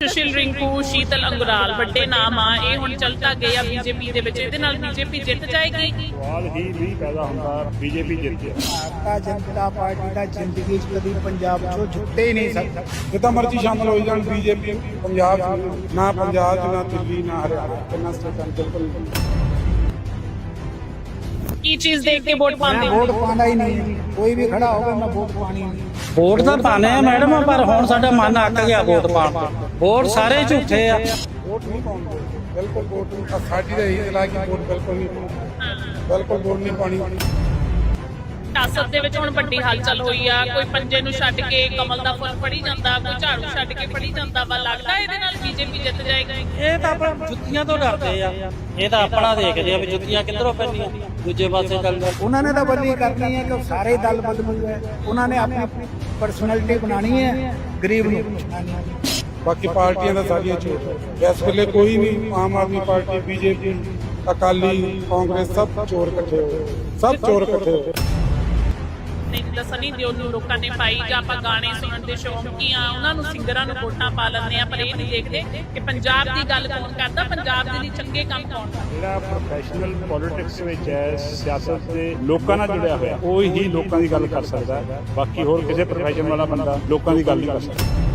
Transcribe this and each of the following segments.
ਸੁਸ਼ੀਲ ਰਿੰਕੂ ਸ਼ੀਤਲ ਅੰਗੁਰਾਲ ਵੱਡੇ ਨਾਮ ਆ ਇਹ ਹੁਣ ਚਲਤਾ ਗਿਆ ਬੀਜੇਪੀ ਦੇ ਵਿੱਚ। ਇਹਦੇ ਨਾਲ ਬੀਜੇਪੀ ਜਿੱਤ ਜਾਏਗੀ? ਸਵਾਲ ਹੀ ਨਹੀਂ ਪੈਦਾ ਹੁੰਦਾ ਬੀਜੇਪੀ ਜਿੱਤ ਗਿਆ। ਭਾਰਤੀ ਜਨਤਾ ਪਾਰਟੀ ਦਾ ਜ਼ਿੰਦਗੀ 'ਚ ਕਦੀ ਪੰਜਾਬ 'ਚੋਂ ਛੁੱਟੇ ਹੀ ਨਹੀਂ ਸਕਦਾ ਜਿੱਦਾਂ ਮਰਜ਼ੀ ਸ਼ਾਮਲ ਹੋਈ ਜਾਣ ਬੀਜੇਪੀ ਪੰਜਾਬ 'ਚ ਨਾ ਪੰਜਾਬ 'ਚ ਨਾ ਦਿੱਲੀ ਨਾ ਹਰਿਆਣਾ। ਕਿੰਨਾ ਸਟੇਟਾਂ 'ਚ ਬਿਲਕੁਲ ਨਹੀਂ। ਕੀ ਚੀਜ਼ ਦੇਖ ਕੇ ਵੋਟ ਪਾਉਂਦੇ ਹੋ? ਵੋਟ ਪਾਉਂਦਾ ਹੀ ਨਹੀਂ। ਕੋਈ ਵੀ ਖੜਾ ਹੋਵੇ ਮੈਂ ਵੋਟ ਪਾਣੀ ਨਹੀਂ। ਵੋਟ ਤਾਂ ਪਾਣੇ ਆ ਮੈਡਮ ਪਰ ਹੁਣ ਸਾਡਾ ਮਨ ਅੱਕ ਗਿਆ ਵੋਟ ਪਾਉਣ ਤੋਂ। ਵੋਟ ਸਾਰੇ ਝੂਠੇ ਆ। ਵੋਟ ਨਹੀਂ ਪਾਉਂਦੇ। ਬਿਲਕੁਲ ਵੋਟ ਨਹੀਂ ਸਾਡੀ ਤਾਂ ਇਹੀ ਸਲਾਹ ਕਿ ਵੋਟ ਬਿਲਕੁਲ ਨਹੀਂ ਪਾਉਣੀ ਬਿਲਕੁਲ ਵੋਟ ਨਹੀਂ ਪਾਣੀ। ਸਿਆਸਤ ਦੇ ਵਿੱਚ ਹੁਣ ਵੱਡੀ ਹਲਚਲ ਹੋਈ ਆ। ਕੋਈ ਪੰਜੇ ਨੂੰ ਛੱਡ ਕੇ ਕਮਲ ਦਾ ਫੁੱਲ ਫੜੀ ਜਾਂਦਾ ਕੋਈ ਝਾੜੂ ਛੱਡ ਕੇ ਫੜੀ ਜਾਂਦਾ ਵਾ ਲੱਗਦਾ ਇਹਦੇ ਨਾਲ ਬੀਜੇਪੀ ਜਿੱਤ ਜਾਏਗੀ? ਇਹ ਤਾਂ ਆਪਣਾ ਜੁੱਤੀਆਂ ਤੋਂ ਡਰਦੇ ਆ। ਇਹ ਤਾਂ ਆਪਣਾ ਦੇਖਦੇ ਆ ਵੀ ਜੁੱਤੀਆਂ ਕਿੱਧਰੋਂ ਪੈਣੀਆਂ ਦੂਜੇ ਪਾਸੇ ਚੱਲ ਜਾ ਉਹਨਾਂ ਨੇ ਤਾਂ ਬਦਲੀ ਕਰਨੀ ਹੈ ਕਿ ਸਾਰੇ ਦਲ ਬਦਲੂ ਹੈ ਉਹਨਾਂ ਨੇ ਆਪਣੀ ਪਰਸਨੈਲਿਟੀ ਬਣਾਣੀ ਹੈ। ਗਰੀਬ ਨੂੰ ਬਾਕੀ ਪਾਰਟੀਆਂ ਦਾ ਸਾਰੀਆਂ ਝੂਠ ਇਸ ਵੇਲੇ ਕੋਈ ਵੀ ਆਮ ਆਦਮੀ ਪਾਰਟੀ ਬੀਜੇਪੀ ਅਕਾਲੀ ਕਾਂਗਰਸ ਸਭ ਚੋਰ ਇਕੱਠੇ ਹੋਏ। ਸਭ ਚੋਰ ਇਕੱਠੇ ਨਹੀਂ ਤਾਂ ਸਨੀ ਦਿਓਲ ਨੂੰ ਲੋਕਾਂ ਨੇ ਪਾਈ ਜਾਂ ਆਪਾਂ ਗਾਣੇ ਸੁਣਨ ਦੇ ਸ਼ੌਂਕੀ ਆ ਉਹਨਾਂ ਨੂੰ ਸਿੰਗਰਾਂ ਨੂੰ ਵੋਟਾਂ ਪਾ ਲੈਂਦੇ ਆ ਪਰ ਇਹ ਨਹੀਂ ਦੇਖਦੇ ਕਿ ਪੰਜਾਬ ਦੀ ਗੱਲ ਕੌਣ ਕਰਦਾ ਪੰਜਾਬ ਦੇ ਲਈ ਚੰਗੇ ਕੰਮ ਕੌਣ ਕਰਦਾ? ਜਿਹੜਾ ਪ੍ਰੋਫੈਸ਼ਨਲ ਪੋਲਿਟਿਕਸ ਵਿੱਚ ਹੈ ਸਿਆਸਤ ਦੇ ਲੋਕਾਂ ਨਾਲ ਜੁੜਿਆ ਹੋਇਆ ਉਹ ਹੀ ਲੋਕਾਂ ਦੀ ਗੱਲ ਕਰ ਸਕਦਾ। ਹੈ। ਬਾਕੀ ਹੋਰ ਕਿਸੇ ਪ੍ਰੋਫੈਸ਼ਨ ਵਾਲਾ ਬੰਦਾ ਲੋਕਾਂ ਦੀ ਗੱਲ ਨਹੀਂ ਕਰ ਸਕਦਾ।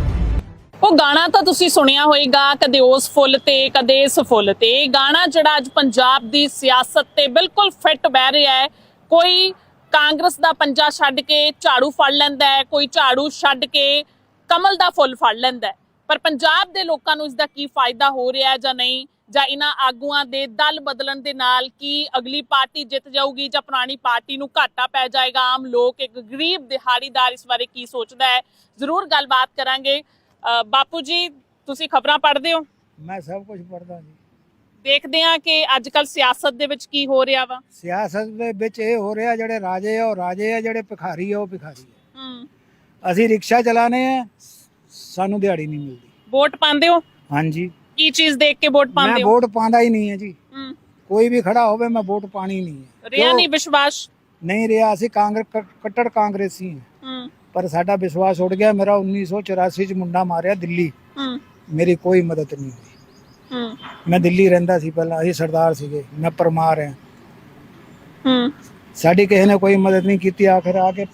ਉਹ ਗਾਣਾ ਤਾਂ ਤੁਸੀਂ ਸੁਣਿਆ ਹੋਵੇਗਾ ਕਦੇ ਉਸ ਫੁੱਲ ਤੇ, ਕਦੇ ਇਸ ਫੁੱਲ ਤੇ। ਇਹ ਗਾਣਾ ਜਿਹੜਾ ਅੱਜ ਪੰਜਾਬ ਦੀ ਸਿਆਸਤ ਤੇ ਬਿਲਕੁਲ ਫਿੱਟ ਬਹਿ ਰਿਹਾ ਹੈ। ਕੋਈ ਕਾਂਗਰਸ ਦਾ ਪੰਜਾ ਛੱਡ ਕੇ ਝਾੜੂ ਫੜ ਲੈਂਦਾ ਹੈ, ਕੋਈ ਝਾੜੂ ਛੱਡ ਕੇ ਕਮਲ ਦਾ ਫੁੱਲ ਫੜ ਲੈਂਦਾ ਹੈ। ਪਰ ਪੰਜਾਬ ਦੇ ਲੋਕਾਂ ਨੂੰ ਇਸ ਦਾ ਕੀ ਫਾਇਦਾ ਹੋ ਰਿਹਾ ਹੈ ਜਾਂ ਨਹੀਂ? ਜਾਂ ਇਹਨਾਂ ਆਗੂਆਂ ਦੇ ਦਲ ਬਦਲਣ ਦੇ ਨਾਲ ਕੀ ਅਗਲੀ ਪਾਰਟੀ ਜਿੱਤ ਜਾਊਗੀ ਜਾਂ ਪੁਰਾਣੀ ਪਾਰਟੀ ਨੂੰ ਘਾਟਾ ਪੈ ਜਾਏਗਾ? ਆਮ ਲੋਕ ਇੱਕ ਗਰੀਬ ਦਿਹਾੜੀਦਾਰ ਇਸ ਬਾਰੇ ਕੀ ਸੋਚਦਾ ਹੈ? ਜ਼ਰੂਰ ਗੱਲਬਾਤ ਕਰਾਂਗੇ। ਅ, ਬਾਪੂ ਜੀ ਤੁਸੀਂ ਖਬਰਾਂ ਪੜ੍ਹਦੇ ਹੋ? ਮੈਂ ਸਭ ਕੁਝ ਪੜਦਾ ਜੀ। ਦੇਖਦੇ ਆ ਕਿ ਅੱਜ ਕੱਲ ਸਿਆਸਤ ਦੇ ਵਿੱਚ ਕੀ ਹੋ ਰਿਹਾ ਵਾ। ਸਿਆਸਤ ਦੇ ਵਿੱਚ ਇਹ ਹੋ ਰਿਹਾ ਜਿਹੜੇ ਰਾਜੇ ਆ ਉਹ ਰਾਜੇ ਆ ਜਿਹੜੇ ਭਿਖਾਰੀ ਆ ਉਹ ਭਿਖਾਰੀ ਆ। ਹੂੰ। ਅਸੀਂ ਰਿਕਸ਼ਾ ਚਲਾਣੇ ਆ ਸਾਨੂੰ ਦਿਹਾੜੀ ਨਹੀਂ ਮਿਲਦੀ। ਵੋਟ ਪਾਉਂਦੇ ਹੋ? ਹਾਂਜੀ। ਕੀ ਚੀਜ਼ ਦੇਖ ਕੇ ਵੋਟ ਮੈਂ ਪਾਉਂਦੇ ਹੋ? ਵੋਟ ਪਾਉਂਦਾ ਹੀ ਨਹੀਂ ਹੈ ਜੀ। ਹੂੰ। ਕੋਈ ਵੀ ਖੜਾ ਹੋਵੇ ਮੈਂ ਵੋਟ ਪਾਣੀ ਨਹੀਂ ਹੈ। ਰਿਆ ਕਿਉਂ? ਨਹੀਂ ਵਿਸ਼ਵਾਸ? ਨਹੀਂ ਰਿਹਾ ਅਸੀਂ ਕਾਂਗਰਸ ਕੱਟੜ ਕਾਂਗਰਸੀ ਹਾਂ। ਹੂੰ। ਪਰ ਸਾਡਾ ਵਿਸ਼ਵਾਸ ਉੱਡ ਗਿਆ ਮੇਰਾ 1984 ਚ ਮੁੰਡਾ ਮਾਰਿਆ ਦਿੱਲੀ। ਹੂੰ। ਮੇਰੀ ਕੋਈ ਮਦਦ ਨਹੀਂ ਹੋਈ। ਹੂੰ। ਮੈਂ ਦਿੱਲੀ ਰਹਿੰਦਾ ਸੀ ਪਹਿਲਾਂ ਅਸੀਂ ਸਰਦਾਰ ਸੀਗੇ ਮੈਂ ਪਰਮਾਰ ਹਾਂ। ਹੂੰ। ਸਾਡੀ ਕਿਸੇ ਨੇ ਕੋਈ ਮਦਦ ਨਹੀਂ ਕੀਤੀ ਆਖਰ ਆ ਕੇ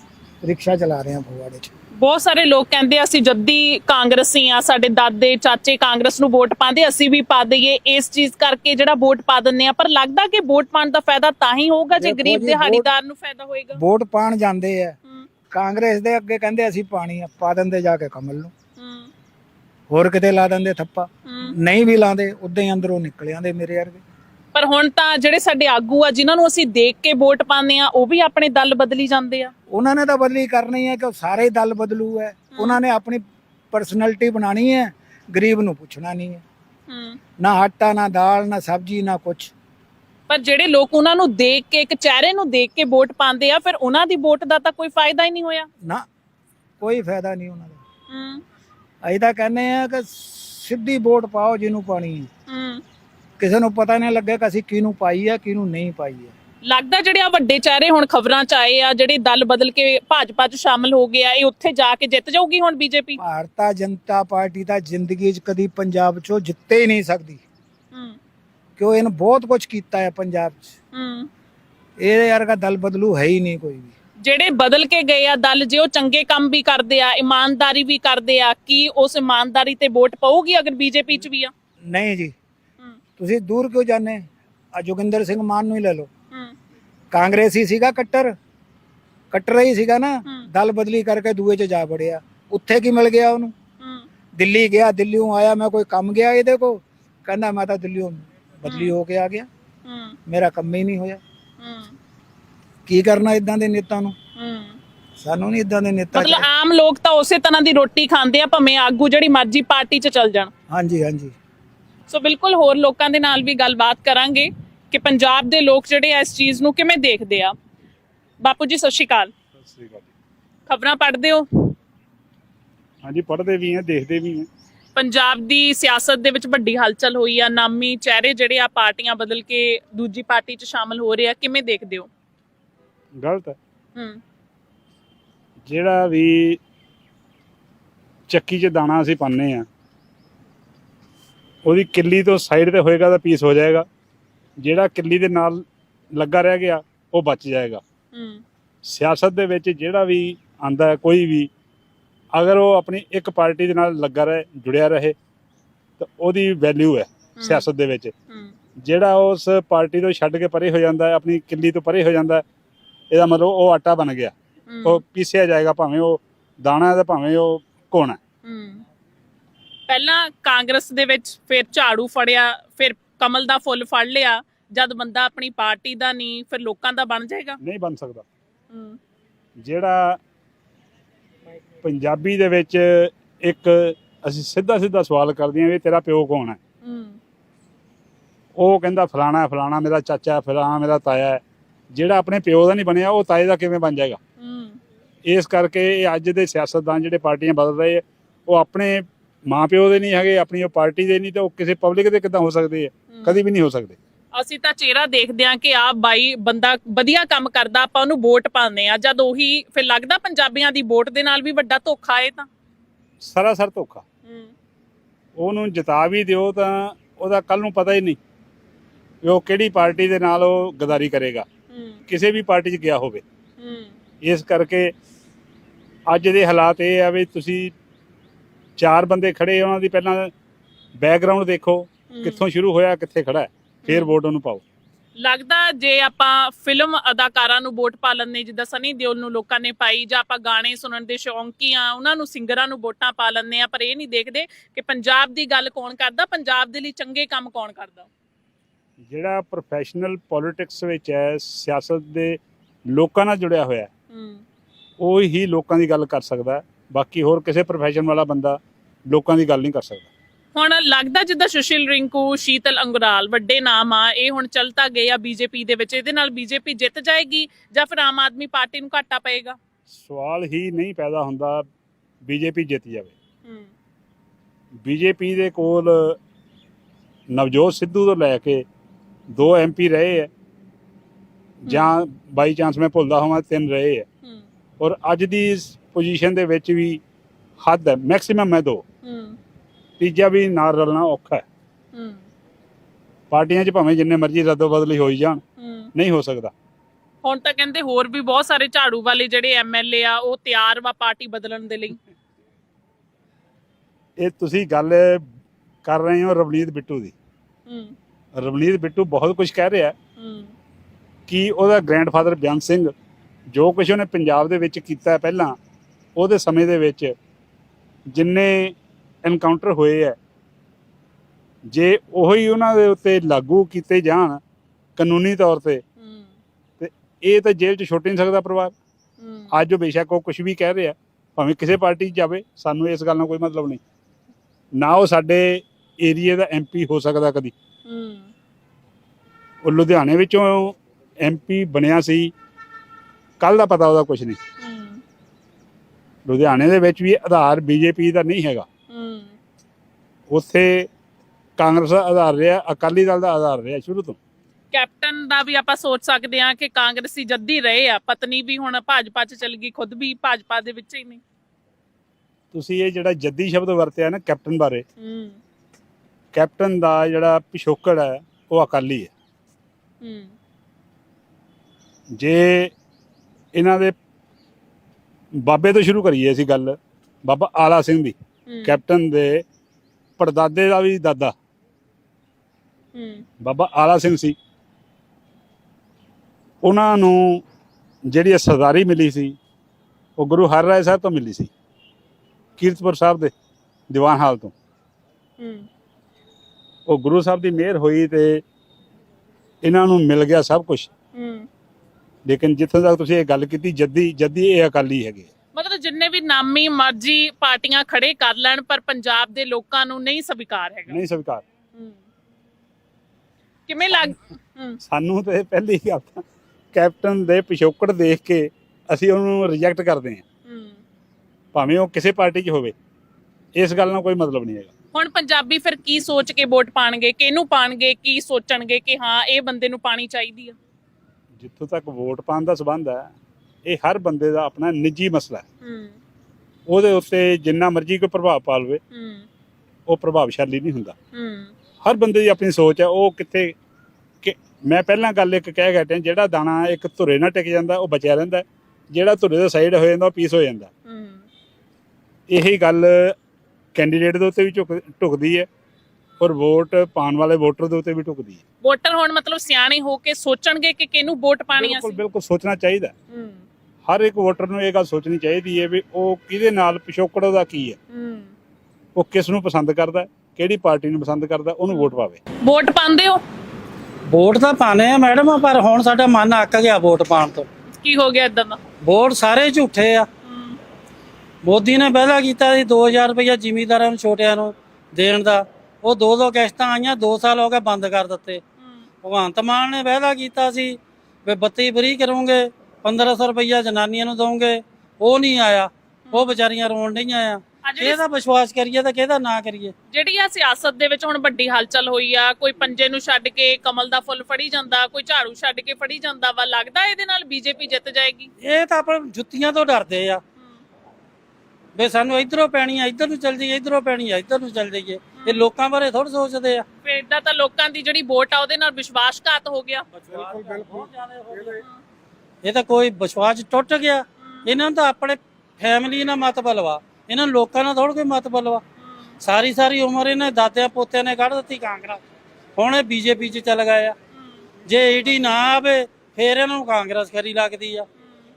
ਰਿਕਸ਼ਾ ਚਲਾ ਰਹੇ ਹਾਂ ਫਗਵਾੜੇ 'ਚ। ਬਹੁਤ ਸਾਰੇ ਲੋਕ ਕਹਿੰਦੇ ਆ, ਅਸੀਂ ਜੱਦੀ ਕਾਂਗਰਸੀ ਆ ਸਾਡੇ ਦਾਦੇ ਚਾਚੇ ਕਾਂਗਰਸ ਨੂੰ ਵੋਟ ਪਾਉਂਦੇ ਅਸੀਂ ਵੀ ਪਾ ਦਈਏ। ਇਸ ਚੀਜ਼ ਕਰਕੇ ਜਿਹੜਾ ਵੋਟ ਪਾ ਦਿੰਦੇ ਆ ਪਰ ਲੱਗਦਾ ਕਿ ਵੋਟ ਪਾਉਣ ਦਾ ਫਾਇਦਾ ਤਾਂ ਹੀ ਹੋਊਗਾ ਜੇ ਦੇਖੋ ਗਰੀਬ ਜੀ, ਦਿਹਾੜੀਦਾਰ ਨੂੰ ਫਾਇਦਾ ਹੋਏਗਾ। ਵੋਟ ਪਾਣ ਜਾਂਦੇ ਆ। ਹੂੰ। ਕਾਂਗਰਸ ਦੇ ਅੱਗੇ ਕਹਿੰਦੇ ਅਸੀਂ ਪਾਣੀ ਆ ਪਾ ਦਿੰਦੇ ਜਾ ਕੇ ਕਮਲ ਨੂੰ। ਹੋਰ ਕਿਤੇ ਲਾ ਦਿੰਦੇ ਥੱਪਾ। ਨਹੀਂ ਵੀ ਲਾਉਂਦੇ ਉਦਾਂ ਹੀ ਅੰਦਰੋਂ ਨਿਕਲ ਜਾਂਦੇ ਮੇਰੇ ਵਰਗੇ। ਪਰ ਹੁਣ ਤਾਂ ਜਿਹੜੇ ਸਾਡੇ ਆਗੂ ਆ ਜਿਨ੍ਹਾਂ ਨੂੰ ਅਸੀਂ ਦੇਖ ਕੇ ਵੋਟ ਪਾਉਂਦੇ ਆ ਉਹ ਵੀ ਆਪਣੇ ਦਲ ਬਦਲੀ ਜਾਂਦੇ ਆ। ਉਹਨਾਂ ਨੇ ਤਾਂ ਬਦਲੀ ਕਰਨੀ ਹੈ ਕਿ ਸਾਰੇ ਹੀ ਦਲ ਬਦਲੂ ਹੈ। ਉਹਨਾਂ ਨੇ ਆਪਣੀ ਪਰਸਨੈਲਿਟੀ ਬਣਾਣੀ ਹੈ। ਗਰੀਬ ਨੂੰ ਪੁੱਛਣਾ ਨਹੀਂ ਹੈ। ਨਾ ਆਟਾ ਨਾ ਦਾਲ ਨਾ ਸਬਜ਼ੀ ਨਾ ਕੁਛ। ਪਰ ਜਿਹੜੇ ਲੋਕ ਉਹਨਾਂ ਨੂੰ ਦੇਖ ਕੇ ਇੱਕ ਚਿਹਰੇ ਨੂੰ ਦੇਖ ਕੇ ਵੋਟ ਪਾਉਂਦੇ ਆ ਫਿਰ ਉਹਨਾਂ ਦੀ ਵੋਟ ਦਾ ਤਾਂ ਕੋਈ ਫਾਇਦਾ ਹੀ ਨਹੀਂ ਹੋਇਆ। ਨਾ ਕੋਈ ਫਾਇਦਾ ਨਹੀਂ ਉਹਨਾਂ ਦਾ। ਹੂੰ। ਅਸੀਂ ਤਾਂ ਕਹਿੰਦੇ ਆ ਕਿ ਸਿੱਧੀ ਵੋਟ ਪਾਓ ਜਿਹਨੂੰ ਪਾਣੀ ਹੈ। ਹੂੰ। ਕਿਸੇ ਨੂੰ ਪਤਾ ਨਹੀਂ ਲੱਗੇ ਕਿ ਅਸੀਂ ਕਿਹਨੂੰ ਪਾਈ ਹੈ ਕਿਹਨੂੰ ਨਹੀਂ ਪਾਈ ਹੈ। ਲੱਗਦਾ ਜਿਹੜੇ ਆ ਵੱਡੇ ਚਿਹਰੇ ਹੁਣ ਖਬਰਾਂ ਚ ਆਏ ਆ ਜਿਹੜੇ ਦਲ ਬਦਲ ਕੇ ਭਾਜਪਾ ਚ ਸ਼ਾਮਲ ਹੋ ਗਏ ਆ ਇਹ ਉੱਥੇ ਜਾ ਕੇ ਜਿੱਤ ਜਾਊਗੀ ਹੁਣ ਬੀਜੇਪੀ? ਭਾਰਤੀ ਜਨਤਾ ਪਾਰਟੀ ਤਾਂ ਜ਼ਿੰਦਗੀ 'ਚ ਕਦੀ ਪੰਜਾਬ 'ਚੋਂ ਜਿੱਤੇ ਹੀ ਨਹੀਂ ਸਕਦੀ। ਹੂੰ। ਕਿਉਂ ਇਹਨੇ ਬਹੁਤ ਕੁਝ ਕੀਤਾ ਹੈ ਪੰਜਾਬ 'ਚ। ਹੂੰ। ਇਹਦੇ ਵਰਗਾ ਦਲ ਬਦਲੂ ਹੈ ਹੀ ਨਹੀਂ ਕੋਈ ਵੀ। ਜਿਹੜੇ ਬਦਲ ਕੇ ਗਏ ਆ ਦਲ ਜੇ ਉਹ ਚੰਗੇ ਕੰਮ ਵੀ ਕਰਦੇ ਆ ਇਮਾਨਦਾਰੀ ਵੀ ਕਰਦੇ ਆ ਕੀ ਉਸ ਇਮਾਨਦਾਰੀ ਤੇ ਵੋਟ ਪਊਗੀ ਅਗਰ ਬੀਜੇਪੀ ਚ ਵੀ ਆ? ਨਹੀਂ ਜੀ। ਹੂੰ। ਤੁਸੀਂ ਦੂਰ ਕਿਉਂ ਜਾਂਦੇ? ਆ ਜੋਗਿੰਦਰ ਸਿੰਘ ਮਾਨ ਨੂੰ ਹੀ ਲੈ ਲਓ। ਹੂੰ। ਕਾਂਗਰਸੀ ਸੀਗਾ ਕੱਟਰ। ਕੱਟਰ ਹੀ ਸੀਗਾ ਨਾ। ਹੂੰ। ਦਲ ਬਦਲੀ ਕਰਕੇ ਦੂਏ 'ਚ ਜਾ ਵੜਿਆ। ਉੱਥੇ ਕੀ ਮਿਲ ਗਿਆ ਉਹਨੂੰ? ਹੂੰ। ਦਿੱਲੀ ਗਿਆ ਦਿੱਲੀੋਂ ਆਇਆ ਮੈਂ ਕੋਈ ਕੰਮ ਗਿਆ ਇਹਦੇ ਕੋ ਕਹਿੰਦਾ ਮੈਂ ਤਾਂ ਦਿੱਲੀੋਂ ਬਦਲੀ ਹੋ। ਕੇ ਆ ਗਿਆ। ਹੂੰ। ਮੇਰਾ ਕੰਮ ਹੀ ਨਹੀਂ ਹੋਇਆ। ਹੂੰ। ਕੀ ਕਰਨਾ ਇਦਾਂ ਦੇ ਨੇਤਾ ਨੂੰ? ਹੂੰ। ਸਾਨੂੰ ਨਹੀਂ ਇਦਾਂ ਦੇ ਨੇਤਾ ਮਤਲਬ। ਆਮ ਲੋਕ ਤਾਂ ਉਸੇ ਤਰ੍ਹਾਂ ਦੀ ਰੋਟੀ ਖਾਂਦੇ ਆ ਭਾਵੇਂ ਆਗੂ ਜਿਹੜੀ ਮਰਜ਼ੀ ਪਾਰਟੀ 'ਚ ਚੱਲ ਜਾਣ। ਹਾਂਜੀ ਹਾਂਜੀ। ਸੋ ਬਿਲਕੁਲ ਹੋਰ ਲੋਕਾਂ ਦੇ ਨਾਲ ਵੀ ਗੱਲਬਾਤ ਕਰਾਂਗੇ ਕਿ ਪੰਜਾਬ ਦੇ ਲੋਕ ਜਿਹੜੇ ਇਸ ਚੀਜ਼ ਨੂੰ ਕਿਵੇਂ ਦੇਖਦੇ ਆ। ਬਾਪੂ ਜੀ ਸਤਿ ਸ਼੍ਰੀ ਅਕਾਲ। ਖਬਰਾਂ ਪੜ੍ਹਦੇ ਹੋ? ਹਾਂਜੀ ਪੜ੍ਹਦੇ ਵੀ ਆ ਦੇਖਦੇ ਵੀ ਆ। ਪੰਜਾਬ ਦੀ ਸਿਆਸਤ ਦੇ ਵਿੱਚ ਵੱਡੀ ਹਲਚਲ ਹੋਈ ਆ ਨਾਮੀ ਚਿਹਰੇ ਜਿਹੜੇ ਆ ਪਾਰਟੀਆਂ ਬਦਲ ਕੇ ਦੂਜੀ ਪਾਰਟੀ 'ਚ ਸ਼ਾਮਲ ਹੋ ਰਹੇ ਆ ਕਿਵੇਂ ਦੇਖਦੇ ਹੋ? ਗਲਤ ਹੈ। ਹੂੰ। ਜਿਹੜਾ ਵੀ ਚੱਕੀ 'ਚ ਦਾਣਾ ਅਸੀਂ ਪਾਉਂਦੇ ਆ ਉਹਦੀ ਕਿੱਲੀ ਤੋਂ ਸਾਈਡ ਤੇ ਹੋਏਗਾ ਤਾਂ ਪੀਸ ਹੋ ਜਾਏਗਾ। ਜਿਹੜਾ ਕਿੱਲੀ ਦੇ ਨਾਲ ਲੱਗਾ ਰਹਿ ਗਿਆ ਉਹ ਬਚ ਜਾਏਗਾ। ਹੂੰ। ਸਿਆਸਤ ਦੇ ਵਿੱਚ ਜਿਹੜਾ ਵੀ ਆਂਦਾ ਕੋਈ ਵੀ ਅਗਰ ਉਹ ਆਪਣੀ ਇੱਕ ਪਾਰਟੀ ਦੇ ਨਾਲ ਲੱਗਾ ਰਹੇ ਜੁੜਿਆ ਰਹੇ ਤਾਂ ਉਹਦੀ ਵੈਲਿਊ ਹੈ ਸਿਆਸਤ ਦੇ ਵਿੱਚ। ਜਿਹੜਾ ਉਸ ਪਾਰਟੀ ਤੋਂ ਛੱਡ ਕੇ ਪਰੇ ਹੋ ਜਾਂਦਾ ਹੈ ਆਪਣੀ ਕਿੱਲੀ ਤੋਂ ਪਰੇ ਹੋ ਜਾਂਦਾ ਹੈ ਇਹਦਾ ਮਤਲਬ ਉਹ ਆਟਾ ਬਣ ਗਿਆ। ਉਹ ਪੀਸਿਆ ਜਾਏਗਾ ਭਾਵੇਂ ਉਹ ਦਾਣਾ ਹੈ ਤੇ ਭਾਵੇਂ ਉਹ ਕੋਣਾ ਹੂੰ। ਪਹਿਲਾਂ ਕਾਂਗਰਸ ਦੇ ਵਿੱਚ ਫਿਰ ਝਾੜੂ ਫੜਿਆ ਫਿਰ ਕਮਲ ਦਾ ਫੁੱਲ ਫੜ ਲਿਆ ਜਦ ਬੰਦਾ ਆਪਣੀ ਪਾਰਟੀ ਦਾ ਨਹੀਂ ਫਿਰ ਲੋਕਾਂ ਦਾ ਬਣ ਜਾਏਗਾ? ਨਹੀਂ ਬਣ ਸਕਦਾ। ਜਿਹੜਾ ਪੰਜਾਬੀ ਦੇ ਵਿੱਚ ਇੱਕ ਅਸੀਂ ਸਿੱਧਾ ਸਿੱਧਾ ਸਵਾਲ ਕਰਦੇ ਹਾਂ ਵੀ ਤੇਰਾ ਪਿਓ ਕੌਣ ਹੈ? ਉਹ ਕਹਿੰਦਾ ਫਲਾਣਾ ਫਲਾਣਾ ਮੇਰਾ ਚਾਚਾ ਹੈ, ਫਲਾਣਾ ਮੇਰਾ ਤਾਇਆ ਹੈ। ਜਿਹੜਾ ਆਪਣੇ ਪਿਓ ਦਾ ਨਹੀਂ ਬਣਿਆ ਉਹ ਤਾਏ ਦਾ ਕਿਵੇਂ ਬਣ ਜਾਏਗਾ? ਇਸ ਕਰਕੇ ਇਹ ਅੱਜ ਦੇ ਸਿਆਸਤਦਾਨ ਜਿਹੜੇ ਪਾਰਟੀਆਂ ਬਦਲ ਰਹੇ ਆ ਉਹ ਆਪਣੇ ਮਾਪਿਓ ਦੇ ਨਹੀਂ ਹੈਗੇ ਆਪਣੀ ਉਹ ਪਾਰਟੀ ਦੇ ਨਹੀਂ ਤਾਂ ਉਹ ਕਿਸੇ ਪਬਲਿਕ ਦੇ ਕਿੱਦਾਂ ਹੋ ਸਕਦੇ ਆ। ਕਦੀ ਵੀ ਨਹੀਂ ਹੋ ਸਕਦੇ। ਅਸੀਂ ਤਾਂ ਚਿਹਰਾ ਦੇਖਦੇ ਆ ਕਿ ਆ ਬਾਈ ਬੰਦਾ ਵਧੀਆ ਕੰਮ ਕਰਦਾ ਆਪਾਂ ਉਹਨੂੰ ਵੋਟ ਪਾਉਂਦੇ ਆ ਜਦ ਉਹੀ ਫਿਰ ਲੱਗਦਾ ਪੰਜਾਬੀਆਂ ਦੀ ਵੋਟ ਦੇ ਨਾਲ ਵੀ ਵੱਡਾ ਧੋਖਾ ਹੈ ਤਾਂ। ਸਰਾਸਰ ਧੋਖਾ। ਹੂੰ। ਉਹਨੂੰ ਜਿਤਾ ਵੀ ਦਿਓ ਤਾਂ ਉਹਦਾ ਕੱਲ ਨੂੰ ਪਤਾ ਹੀ ਨਹੀਂ ਵੀ ਉਹ ਕਿਹੜੀ ਪਾਰਟੀ ਦੇ ਨਾਲ ਉਹ ਗਦਾਰੀ ਕਰੇਗਾ। ਹੂੰ। ਕਿਸੇ ਵੀ ਪਾਰਟੀ 'ਚ ਗਿਆ ਹੋਵੇ। ਹੂੰ। ਇਸ ਕਰਕੇ ਅੱਜ ਦੇ ਹਾਲਾਤ ਇਹ ਆ ਵੀ ਤੁਸੀਂ ਚਾਰ ਬੰਦੇ ਖੜੇ ਉਹਨਾਂ ਦੀ ਪਹਿਲਾਂ ਬੈਕਗ੍ਰਾਉਂਡ ਦੇਖੋ। ਕਿੱਥੋਂ ਸ਼ੁਰੂ ਹੋਇਆ ਕਿੱਥੇ ਖੜਾ ਹੈ। ਫੇਰ। ਵੋਟ ਉਹਨੂੰ ਪਾਓ ਲੱਗਦਾ ਜੇ ਆਪਾਂ ਫਿਲਮ ਅਦਾਕਾਰਾਂ ਨੂੰ ਵੋਟ ਪਾ ਲੈਂਦੇ ਜਿੱਦਾਂ ਸਨੀ ਦਿਓਲ ਨੂੰ ਲੋਕਾਂ ਨੇ ਪਾਈ ਜਾਂ ਆਪਾਂ ਗਾਣੇ ਸੁਣਨ ਦੇ ਸ਼ੌਂਕੀ ਆ ਉਹਨਾਂ ਨੂੰ ਸਿੰਗਰਾਂ ਨੂੰ ਵੋਟਾਂ ਪਾ ਲੈਂਦੇ ਆ ਪਰ ਇਹ ਨਹੀਂ ਦੇਖਦੇ ਕਿ ਪੰਜਾਬ ਦੀ ਗੱਲ ਕੌਣ ਕਰਦਾ ਪੰਜਾਬ ਦੇ ਲਈ ਚੰਗੇ ਕੰਮ ਕੌਣ ਕਰਦਾ ਜਿਹੜਾ ਪ੍ਰੋਫੈਸ਼ਨਲ ਪੋਲਿਟਿਕਸ ਵਿੱਚ ਹੈ ਸਿਆਸਤ ਦੇ ਲੋਕਾਂ ਨਾਲ ਜੁੜਿਆ ਹੋਇਆ ਹੈ, ਉਹ ਹੀ ਲੋਕਾਂ ਦੀ ਗੱਲ ਕਰ ਸਕਦਾ। ਬਾਕੀ ਹੋਰ ਕਿਸੇ ਪ੍ਰੋਫੈਸ਼ਨ ਵਾਲਾ ਬੰਦਾ ਲੋਕਾਂ ਦੀ ਗੱਲ ਨਹੀਂ ਕਰ ਸਕਦਾ ਹੁਣ ਲੱਗਦਾ ਜਿੱਦਾਂ ਸੁਸ਼ੀਲ ਰਿੰਕੂ ਸ਼ੀਤਲ ਅੰਗਰਾਲ ਵੱਡੇ ਨਾਮ ਆ ਇਹ ਹੁਣ ਚਲਤਾ ਗਏ ਆ ਬੀਜੇਪੀ ਦੇ ਵਿੱਚ ਇਹਦੇ ਨਾਲ ਬੀਜੇਪੀ ਜਿੱਤ ਜਾਏਗੀ ਜਾਂ ਫਿਰ ਆਮ ਆਦਮੀ ਪਾਰਟੀ ਨੂੰ ਘਾਟਾ ਪਏਗਾ? ਸਵਾਲ ਹੀ ਨਹੀਂ ਪੈਦਾ ਹੁੰਦਾ ਬੀਜੇਪੀ ਜਿੱਤ ਜਾਵੇ। ਹੂੰ। ਬੀਜੇਪੀ ਦੇ ਕੋਲ ਨਵਜੋਤ ਸਿੱਧੂ ਤੋਂ ਲੈ ਕੇ ਦੋ ਐਮਪੀ ਰਹੇ ਹੈ। ਜਾਂ ਬਾਈ ਚਾਂਸ ਮੈਂ ਭੁੱਲਦਾ ਹੋਵਾਂ ਤਿੰਨ ਰਹੇ ਹੂੰ। ਔਰ ਅੱਜ ਦੀ ਪੋਜੀਸ਼ਨ ਦੇ ਵਿੱਚ ਵੀ ਹੱਦ ਹੈ ਮੈਕਸਿਮਮ ਹੈ ਦੋ। ਹੂੰ। ਤੀਜਾ ਵੀ ਨਾਲ ਰਲਣਾ ਔਖਾ ਹੈ। ਹੂੰ। ਪਾਰਟੀਆਂ 'ਚ ਭਾਵੇਂ ਜਿੰਨੇ ਮਰਜ਼ੀ ਰੱਦੋ ਬਦਲੀ ਹੋਈ ਜਾਣ ਹੂੰ। ਨਹੀਂ ਹੋ ਸਕਦਾ। ਹੁਣ ਤਾਂ ਕਹਿੰਦੇ ਹੋਰ ਵੀ ਬਹੁਤ ਸਾਰੇ ਝਾੜੂ ਵਾਲੇ ਜਿਹੜੇ ਐਮਐਲਏ ਆ ਉਹ ਤਿਆਰ ਵਾ ਪਾਰਟੀ ਬਦਲਣ ਦੇ ਲਈ। ਇਹ ਤੁਸੀਂ ਗੱਲ ਕਰ ਰਹੇ ਹੋ ਰਵਨੀਤ ਬਿੱਟੂ ਦੀ। ਹੂੰ। ਰਵਨੀਤ ਬਿੱਟੂ ਬਹੁਤ ਕੁਝ ਕਹਿ ਰਿਹਾ ਹੂੰ। ਕਿ ਉਹਦਾ ਗ੍ਰੈਂਡਫਾਦਰ ਬਿਆਨ ਸਿੰਘ ਜੋ ਕੁਝ ਉਹਨੇ ਪੰਜਾਬ ਦੇ ਵਿੱਚ ਕੀਤਾ ਹੈ ਪਹਿਲਾਂ ਉਹਦੇ ਸਮੇਂ ਦੇ ਵਿੱਚ ਜਿੰਨੇ ਐਨਕਾਊਂਟਰ ਹੋਏ ਹੈ। ਜੇ ਉਹੀ ਉਹਨਾਂ ਦੇ ਉੱਤੇ ਲਾਗੂ ਕੀਤੇ ਜਾਣ ਕਾਨੂੰਨੀ ਤੌਰ ਤੇ ਤੇ ਇਹ ਤਾਂ ਜੇਲ੍ਹ 'ਚ ਛੁੱਟ ਨਹੀਂ ਸਕਦਾ ਪਰਿਵਾਰ। ਅੱਜ ਉਹ ਬੇਸ਼ੱਕ ਉਹ ਕੁਝ ਵੀ ਕਹਿ ਰਿਹਾ ਭਾਵੇਂ ਕਿਸੇ ਪਾਰਟੀ 'ਚ ਜਾਵੇ ਸਾਨੂੰ ਇਸ ਗੱਲ ਨਾਲ ਕੋਈ ਮਤਲਬ ਨਹੀਂ। ਨਾ ਉਹ ਸਾਡੇ ਏਰੀਏ ਦਾ ਐਮਪੀ ਹੋ ਸਕਦਾ ਕਦੀ। ਉਹ ਲੁਧਿਆਣੇ ਵਿੱਚੋਂ ਐਮਪੀ ਬਣਿਆ ਸੀ ਕੱਲ ਦਾ ਪਤਾ ਉਹਦਾ ਕੁਝ ਨਹੀਂ। ਲੁਧਿਆਣੇ ਦੇ ਵਿੱਚ ਵੀ ਆਧਾਰ ਬੀਜੇਪੀ ਦਾ ਨਹੀਂ ਹੈਗਾ। ਉੱਥੇ ਕਾਂਗਰਸ ਦਾ ਆਧਾਰ ਰਿਹਾ ਅਕਾਲੀ ਦਲ ਦਾ ਆਧਾਰ ਰਿਹਾ ਸ਼ੁਰੂ ਤੋਂ। ਕੈਪਟਨ ਦਾ ਵੀ ਆਪਾਂ ਸੋਚ ਸਕਦੇ ਹਾਂ ਕਿ ਕਾਂਗਰਸੀ ਜੱਦੀ ਰਹੇ ਆ ਪਤਨੀ ਵੀ ਹੁਣ ਭਾਜਪਾ 'ਚ ਚਲ ਗਈ ਖੁਦ ਵੀ ਭਾਜਪਾ ਦੇ ਵਿੱਚ ਹੀ ਨੇ। ਤੁਸੀਂ ਇਹ ਜਿਹੜਾ ਜੱਦੀ ਸ਼ਬਦ ਵਰਤਿਆ ਨਾ ਕੈਪਟਨ ਬਾਰੇ ਹੂੰ। ਕੈਪਟਨ ਦਾ ਜਿਹੜਾ ਪਿਛੋਕੜ ਹੈ ਉਹ ਅਕਾਲੀ ਹੈ। ਹੂੰ। ਜੇ ਇਹਨਾਂ ਦੇ ਬਾਬੇ ਤੋਂ ਸ਼ੁਰੂ ਕਰੀਏ ਅਸੀਂ ਗੱਲ ਬਾਬਾ ਆਲਾ ਸਿੰਘ ਦੀ ਕੈਪਟਨ ਦੇ ਪੜਦਾਦੇ ਦਾ ਵੀ ਦਾਦਾ। ਹੂੰ। ਬਾਬਾ ਆਲਾ ਸਿੰਘ ਸੀ। ਉਹਨਾਂ ਨੂੰ ਜਿਹੜੀ ਇਹ ਸਰਦਾਰੀ ਮਿਲੀ ਸੀ ਉਹ ਗੁਰੂ ਹਰਿਰਾਏ ਸਾਹਿਬ ਤੋਂ ਮਿਲੀ ਸੀ। ਕੀਰਤਪੁਰ ਸਾਹਿਬ ਦੇ ਦੀਵਾਨ ਹਾਲ ਤੋਂ। ਹੂੰ। ਉਹ ਗੁਰੂ ਸਾਹਿਬ ਦੀ ਮਿਹਰ ਹੋਈ ਤੇ ਇਹਨਾਂ ਨੂੰ ਮਿਲ ਗਿਆ ਸਭ ਕੁਝ ਹੂੰ। ਲੇਕਿਨ ਜਿੱਥੇ ਤੱਕ ਤੁਸੀਂ ਇਹ ਗੱਲ ਕੀਤੀ ਜੱਦੀ ਜੱਦੀ ਇਹ ਅਕਾਲੀ ਹੈਗੇ। ਮਤਲਬ ਜਿੰਨੇ ਵੀ ਨਾਮੀ ਮਰਜ਼ੀ ਪਾਰਟੀਆਂ ਖੜੇ ਕਰ ਲੈਣ ਪਰ ਪੰਜਾਬ ਦੇ ਲੋਕਾਂ ਨੂੰ ਨਹੀਂ ਸਵੀਕਾਰ ਹੈਗਾ। ਨਹੀਂ ਸਵੀਕਾਰ। ਹੂੰ। ਕਿਵੇਂ ਲੱਗ ਹੂੰ। ਸਾਨੂੰ ਤੇ ਪਹਿਲੀ ਗੱਲ ਤਾਂ ਕੈਪਟਨ ਦੇ ਪਿਛੋਕੜ ਦੇਖ ਕੇ ਅਸੀਂ ਉਹਨੂੰ ਰਿਜੈਕਟ ਕਰਦੇ ਹਾਂ। ਹੂੰ। ਭਾਵੇਂ ਉਹ ਕਿਸੇ ਪਾਰਟੀ 'ਚ ਹੋਵੇ। ਇਸ ਗੱਲ ਨਾਲ ਕੋਈ ਮਤਲਬ ਨਹੀਂ ਹੈਗਾ। ਹੁਣ ਪੰਜਾਬੀ ਫਿਰ ਕੀ ਸੋਚ ਕੇ ਵੋਟ ਪਾਣਗੇ? ਕਿਹਨੂੰ ਪਾਣਗੇ? ਕੀ ਸੋਚਣਗੇ ਕਿ ਹਾਂ ਇਹ ਬੰਦੇ ਨੂੰ ਪਾਣੀ ਚਾਹੀਦੀ ਆ? ਜਿੱਥੋਂ ਤੱਕ ਵੋਟ ਪਾਉਣ ਦਾ ਸਬੰਧ ਹੈ ਇਹ ਹਰ ਬੰਦੇ ਦਾ ਆਪਣਾ ਨਿੱਜੀ ਮਸਲਾ ਹੈ। ਹੂੰ। ਉਹਦੇ ਉੱਤੇ ਜਿੰਨਾ ਮਰਜ਼ੀ ਕੋਈ ਪ੍ਰਭਾਵ ਪਾ ਲਵੇ ਹੂੰ। ਉਹ ਪ੍ਰਭਾਵਸ਼ਾਲੀ ਨਹੀਂ ਹੁੰਦਾ। ਹੂੰ। ਹਰ ਬੰਦੇ ਦੀ ਆਪਣੀ ਸੋਚ ਹੈ ਉਹ ਕਿੱਥੇ ਕਿ ਮੈਂ ਪਹਿਲਾਂ ਗੱਲ ਇੱਕ ਕਹਿ ਗਿਆ ਟੈਂ ਜਿਹੜਾ ਦਾਣਾ ਇੱਕ ਧੁਰੇ ਨਾਲ ਟਿਕ ਜਾਂਦਾ ਉਹ ਬਚਿਆ ਰਹਿੰਦਾ ਜਿਹੜਾ ਧੁਰੇ ਦਾ ਸਾਈਡ ਹੋ ਜਾਂਦਾ ਉਹ ਪੀਸ ਹੋ ਜਾਂਦਾ ਹੂੰ। ਇਹੀ ਗੱਲ ਕੈਂਡੀਡੇਟ ਦੇ ਉੱਤੇ ਵੀ ਝੁਕ ਢੁਕਦੀ ਹੈ ਔਰ ਵੋਟ ਪਾਉਣ ਵਾਲੇ ਵੋਟਰ ਦੇ ਉੱਤੇ ਵੀ ਢੁਕਦੀ ਹੈ। ਵੋਟਰ ਹੁਣ ਮਤਲਬ ਸਿਆਣੇ ਹੋ ਕੇ ਸੋਚਣਗੇ ਕਿ ਕਿਹਨੂੰ ਵੋਟ ਪਾਣੀ ਬਿਲਕੁਲ ਅਸੀਂ। ਬਿਲਕੁਲ ਸੋਚਣਾ ਚਾਹੀਦਾ ਹੂੰ। ਹਰ ਇੱਕ ਵੋਟਰ ਨੂੰ ਇਹ ਗੱਲ ਸੋਚਣੀ ਚਾਹੀਦੀ ਹੈ ਵੀ ਉਹ ਕਿਹਦੇ ਨਾਲ ਪਿਛੋਕੜ ਉਹਦਾ ਕੀ ਹੈ? ਹੂੰ। ਉਹ ਕਿਸ ਨੂੰ ਪਸੰਦ ਕਰਦਾ ਕਿਹੜੀ ਪਾਰਟੀ ਨੂੰ ਪਸੰਦ ਕਰਦਾ ਉਹਨੂੰ ਵੋਟ ਪਾਵੇ। ਵੋਟ ਪਾਉਂਦੇ ਹੋ? ਵੋਟ ਤਾਂ ਪਾਣੇ ਆ ਮੈਡਮ ਪਰ ਹੁਣ ਸਾਡਾ ਮਨ ਅੱਕ ਗਿਆ ਵੋਟ ਪਾਣ ਤੋਂ। ਕੀ ਹੋ ਗਿਆ ਇਦਾਂ ਦਾ? ਵੋਟ ਸਾਰੇ ਝੂਠੇ ਆ। ਹੂੰ। ਮੋਦੀ ਨੇ ਵਾਅਦਾ ਕੀਤਾ ਸੀ 2000 ਰੁਪਇਆ ਜ਼ਿਮੀਂਦਾਰਾਂ ਨੂੰ ਛੋਟਿਆਂ ਨੂੰ ਦੇਣ ਦਾ। ਉਹ ਦੋ ਦੋ ਕਿਸ਼ਤਾਂ ਆਈਆਂ 2 ਸਾਲ ਹੋ ਗਏ ਬੰਦ ਕਰ ਦਿੱਤੇ। ਹੂੰ। ਭਗਵੰਤ ਮਾਨ ਨੇ ਵਾਅਦਾ ਕੀਤਾ ਸੀ ਵੀ ਬੱਤੀ ਫਰੀ ਕਰੋਗੇ। 1500 ਰੁਪਇਆ ਜਨਾਨੀਆਂ ਨੂੰ ਦੋਗੇ ਉਹ ਨਹੀਂ ਆਇਆ ਉਹ ਵਿਚਾਰੀਆਂ ਰੋਣ ਨਹੀਂ ਆਇਆ ਆ ਜਿਹੜੀ ਕਿਹਦਾ ਵਿਸ਼ਵਾਸ ਕਰੀਏ ਤਾਂ ਕਿਹਦਾ ਨਾ ਕਰੀਏ? ਜਿਹੜੀ ਆ ਸਿਆਸਤ ਦੇ ਵਿੱਚ ਹੁਣ ਵੱਡੀ ਹਲਚਲ ਹੋਈ ਆ ਕੋਈ ਪੰਜੇ ਨੂੰ ਛੱਡ ਕੇ ਕਮਲ ਦਾ ਫੁੱਲ ਫੜੀ ਜਾਂਦਾ ਕੋਈ ਝਾੜੂ ਛੱਡ ਕੇ ਫੜੀ ਜਾਂਦਾ ਵਾ ਲੱਗਦਾ ਇਹਦੇ ਨਾਲ ਬੀਜੇਪੀ ਜਿੱਤ ਜਾਏਗੀ? ਇਹ ਤਾਂ ਆਪਣੇ ਜੁੱਤੀਆਂ ਤੋਂ ਡਰਦੇ ਆ। ਵੀ ਸਾਨੂੰ ਇਧਰੋਂ ਪੈਣੀ ਆ ਇਧਰ ਨੂੰ ਚੱਲ ਜਾਈਏ ਇਧਰੋਂ ਪੈਣੀ ਆ ਇਧਰ ਨੂੰ ਚੱਲ ਜਾਈਏ। ਇਹ ਲੋਕਾਂ ਬਾਰੇ ਥੋੜਾ ਸੋਚਦੇ ਆ। ਫਿਰ ਇਦਾਂ ਤਾਂ ਲੋਕਾਂ ਦੀ ਜਿਹੜੀ ਵੋਟ ਆ ਉਹਦੇ ਨਾਲ ਵਿਸ਼ਵਾਸਘਾਤ ਹੋ ਗਿਆ। ਬਿਲਕੁਲ ਬਿਲਕੁਲ। ਇਹ ਤਾਂ ਕੋਈ ਵਿਸ਼ਵਾਸ ਟੁੱਟ ਗਿਆ। ਇਹਨਾਂ ਨੂੰ ਤਾਂ ਆਪਣੇ ਫੈਮਿਲੀ ਨਾਲ ਮਤਬਲ ਵਾ ਇਹਨਾਂ ਲੋਕਾਂ ਨਾਲ ਥੋੜਾ ਕੋਈ ਮਤਬਲ ਵਾ ਸਾਰੀ ਸਾਰੀ ਉਮਰ ਇਹਨੇ ਦਾਦਿਆਂ ਪੋਤਿਆਂ ਨੇ ਕੱਢ ਦਿੱਤੀ ਕਾਂਗਰਸ। ਹੁਣ ਇਹ ਬੀਜੇਪੀ 'ਚ ਚੱਲ ਗਏ ਆ। ਜੇ ਈਡੀ ਨਾ ਆਵੇ ਫੇਰ ਇਹਨਾਂ ਨੂੰ ਕਾਂਗਰਸ ਖਰੀ ਲੱਗਦੀ ਆ।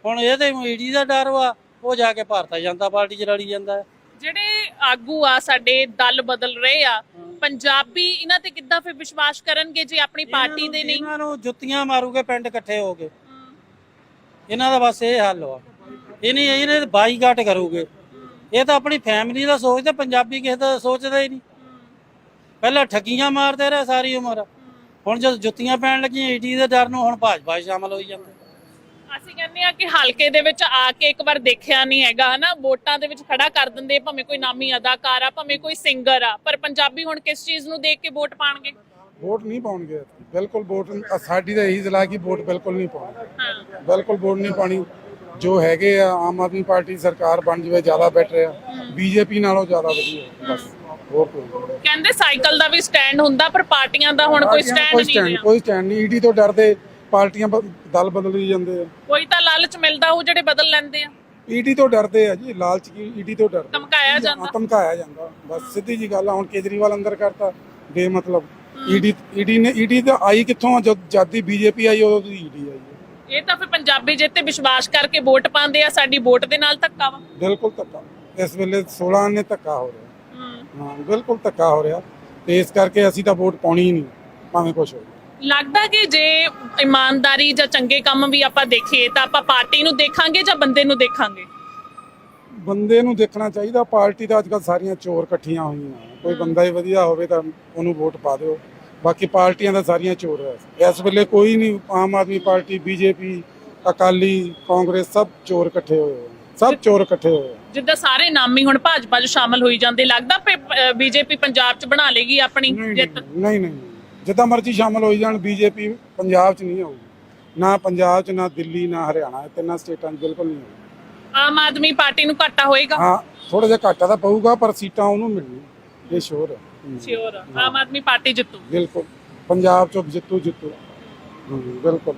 ਹੁਣ ਇਹਦੇ ਈਡੀ ਦਾ ਡਰ ਵਾ। ਉਹ ਜਾ ਕੇ ਭਾਰਤੀ ਜਨਤਾ ਪਾਰਟੀ 'ਚ ਰਲੀ ਜਾਂਦਾ ਹੈ। ਜਿਹੜੇ ਆਗੂ ਆ ਸਾਡੇ ਦਲ ਬਦਲ ਰਹੇ ਆ ਪੰਜਾਬੀ ਇਹਨਾਂ ਤੇ ਕਿੱਦਾਂ ਫਿਰ ਵਿਸ਼ਵਾਸ ਕਰਨਗੇ ਜੇ ਆਪਣੀ ਪਾਰਟੀ ਦੇ ਨਹੀਂ? ਇਹਨਾਂ ਨੂੰ ਜੁੱਤੀਆਂ ਮਾਰੂਗੇ ਪਿੰਡ ਇਕੱਠੇ ਹੋ ਕੇ। ਇਹਨਾਂ ਦਾ ਬਸ ਇਹ ਹੱਲ ਵਾ। ਇਹਨੇ ਇਹਨੇ ਬਾਈਕਾਟ ਕਰੂਗੇ। ਇਹ ਤਾਂ ਆਪਣੀ ਫੈਮਿਲੀ ਦਾ ਸੋਚਦੇ ਪੰਜਾਬੀ ਕਿਸੇ ਦਾ ਸੋਚਦਾ ਹੀ ਨਹੀਂ। ਪਹਿਲਾਂ ਠੱਗੀਆਂ ਮਾਰਦੇ ਰਹੇ ਸਾਰੀ ਉਮਰ। ਹੁਣ ਜਦ ਜੁੱਤੀਆਂ ਪੈਣ ਲੱਗੀਆਂ ਈਡੀ ਦੇ ਡਰ ਨੂੰ ਹੁਣ ਭਾਜਪਾ ਸ਼ਾਮਲ ਹੋਈ ਜਾਂਦੇ। ਅਸੀਂ ਕਹਿੰਦੇ ਆ ਕਿ ਹਲਕੇ ਦੇ ਵਿੱਚ ਆ ਕੇ ਇੱਕ ਵਾਰ ਦੇਖਿਆ ਨਹੀਂ ਹੈਗਾ, ਹਨਾ? ਵੋਟਾਂ ਦੇ ਵਿੱਚ ਖੜਾ ਕਰ ਦਿੰਦੇ ਭਾਵੇਂ ਕੋਈ ਨਾਮੀ ਅਦਾਕਾਰ ਆ, ਭਾਵੇਂ ਕੋਈ ਸਿੰਗਰ ਆ। ਪਰ ਪੰਜਾਬੀ ਹੁਣ ਕਿਸ ਚੀਜ਼ ਨੂੰ ਦੇਖ ਕੇ ਵੋਟ ਪਾਣਗੇ? ਵੋਟ ਨਹੀਂ ਪਾਉਣਗੇ। ਬਿਲਕੁਲ ਵੋਟ ਸਾਡੀ ਤਾਂ ਇਹੀ ਸਲਾਹ ਕਿ ਵੋਟ ਬਿਲਕੁਲ ਨਹੀਂ ਪਾਉਣੀ। ਹਾਂ। ਬਿਲਕੁਲ ਵੋਟ ਨਹੀਂ ਪਾਣੀ ਜੋ ਹੈਗੇ ਆ ਆਮ ਆਦਮੀ ਪਾਰਟੀ ਸਰਕਾਰ ਬਣ ਜਵੇ ਜ਼ਿਆਦਾ ਬੈਟਰ ਆ। ਬੀਜੇਪੀ ਨਾਲੋਂ ਜ਼ਿਆਦਾ ਵਧੀਆ। ਬਸ ਹੋਰ ਕੋਈ। ਕਹਿੰਦੇ ਸਾਈਕਲ ਦਾ ਵੀ ਸਟੈਂਡ ਹੁੰਦਾ ਪਰ ਪਾਰਟੀਆਂ ਦਾ ਹੁਣ ਕੋਈ ਸਟੈਂਡ ਨਹੀਂ ਰਿਹਾ। ਕੋਈ ਸਟੈਂਡ ਨਹੀਂ। ਈਡੀ ਤੋਂ ਡਰਦੇ ਪਾਰਟੀਆਂ ਦਲ ਬਦਲੀ ਜਾਂਦੇ ਆ। ਕੋਈ ਤਾਂ ਲਾਲਚ ਮਿਲਦਾ ਉਹ ਜਿਹੜੇ ਬਦਲ ਲੈਂਦੇ ਆ। ਈਡੀ ਤੋਂ ਡਰਦੇ ਆ ਜੀ ਲਾਲਚ ਕੀ? ਈਡੀ ਤੋਂ ਡਰਦੇ ਧਮਕਾਇਆ ਜਾਂਦਾ। ਧਮਕਾਇਆ ਜਾਂਦਾ। ਬਸ ਸਿੱਧੀ ਜੀ ਗੱਲ ਆ ਹੁਣ ਕੇਜਰੀਵਾਲ ਅੰਦਰ ਕਰਤਾ। ਬੇਮਤਲਬ। ਈਡੀ ਈਡੀ ਨੇ ਈਡੀ ਤਾਂ ਆਈ ਕਿੱਥੋਂ ਆ? ਜਦ ਜਦ ਦੀ ਬੀਜੇਪੀ ਆਈ ਉਦੋਂ ਦੀ ਈਡੀ ਆਈ ਹੈ। ਇਹ ਤਾਂ ਫਿਰ ਪੰਜਾਬੀ ਜਿੱਤੇ ਵਿਸ਼ਵਾਸ ਕਰਕੇ ਵੋਟ ਪਾਉਂਦੇ ਆ ਸਾਡੀ ਵੋਟ ਦੇ ਨਾਲ ਧੱਕਾ ਵਾ। ਬਿਲਕੁਲ ਧੱਕਾ। ਇਸ ਵੇਲੇ 16 ਨੇ ਧੱਕਾ ਹੋ ਰਿਹਾ। ਹੂੰ। ਹਾਂ ਬਿਲਕੁਲ ਧੱਕਾ ਹੋ ਰਿਹਾ। ਤੇ ਇਸ ਕਰਕੇ ਅਸੀਂ ਤਾਂ ਵੋਟ ਪਾਉਣੀ ਹੀ ਨਹੀਂ ਭਾਵੇਂ ਕੁਛ ਹੋਵੇ। ਲੱਗਦਾ ਕਿ ਜੇ ਇਮਾਨਦਾਰੀ ਜਾਂ ਚੰਗੇ ਕੰਮ ਵੀ ਆਪਾਂ ਦੇਖੀਏ ਤਾਂ ਆਪਾਂ ਪਾਰਟੀ ਨੂੰ ਦੇਖਾਂਗੇ ਜਾਂ ਬੰਦੇ ਨੂੰ ਦੇਖਾਂਗੇ? ਬੰਦੇ ਨੂੰ ਦੇਖਣਾ ਚਾਹੀਦਾ। ਪਾਰਟੀ ਤਾਂ ਅੱਜਕੱਲ ਸਾਰੀਆਂ ਚੋਰ ਇਕੱਠੀਆਂ ਹੋਈਆਂ। ਕੋਈ ਬੰਦਾ ਹੀ ਵਧੀਆ ਹੋਵੇ ਤਾਂ ਉਹਨੂੰ ਵੋਟ ਪਾ ਦਿਓ। ਬਾਕੀ ਪਾਰਟੀਆਂ ਤਾਂ ਸਾਰੀਆਂ ਚੋਰ ਹੈ। ਇਸ ਵੇਲੇ ਕੋਈ ਨਹੀਂ Aam Aadmi party BJP Akali Congress ਸਭ ਚੋਰ ਇਕੱਠੇ ਹੋਏ। ਸਭ ਚੋਰ ਇਕੱਠੇ ਹੋਏ। ਜਿੱਦਾਂ ਸਾਰੇ ਨਾਮੀ ਹੁਣ ਭਾਜਪਾ 'ਚ ਸ਼ਾਮਲ ਹੋਈ ਜਾਂਦੇ ਲੱਗਦਾ ਬੀਜੇਪੀ ਪੰਜਾਬ 'ਚ ਬਣਾ ਲੇਗੀ ਆਪਣੀ ਜਿੱਤ? ਨਹੀਂ ਨਹੀਂ। ਜਿੱਦਾਂ ਮਰਜ਼ੀ ਸ਼ਾਮਲ ਹੋਈ ਜਾਣ ਬੀਜੇਪੀ ਪੰਜਾਬ 'ਚ ਨਹੀਂ ਆਊਗੀ। ਨਾ ਪੰਜਾਬ 'ਚ ਨਾ ਦਿੱਲੀ ਨਾ ਹਰਿਆਣਾ ਤਿੰਨਾਂ ਸਟੇਟਾਂ 'ਚ ਬਿਲਕੁਲ ਨਹੀਂ ਆਊਗੀ। ਆਮ ਆਦਮੀ ਪਾਰਟੀ ਨੂੰ ਘਾਟਾ ਹੋਏਗਾ? ਹਾਂ ਥੋੜਾ ਜਿਹਾ ਘਾਟਾ ਤਾਂ ਪਊਗਾ ਪਰ ਸੀਟਾਂ ਉਹਨੂੰ ਮਿਲਣੀ ਇਹ ਸ਼ੋਰ ਹੈ। ਸ਼ੋਰ ਆਮ ਆਦਮੀ ਪਾਰਟੀ ਜਿੱਤੂ। ਬਿਲਕੁਲ। ਪੰਜਾਬ 'ਚੋਂ ਜਿੱਤੂ ਜਿੱਤੂ। ਬਿਲਕੁਲ।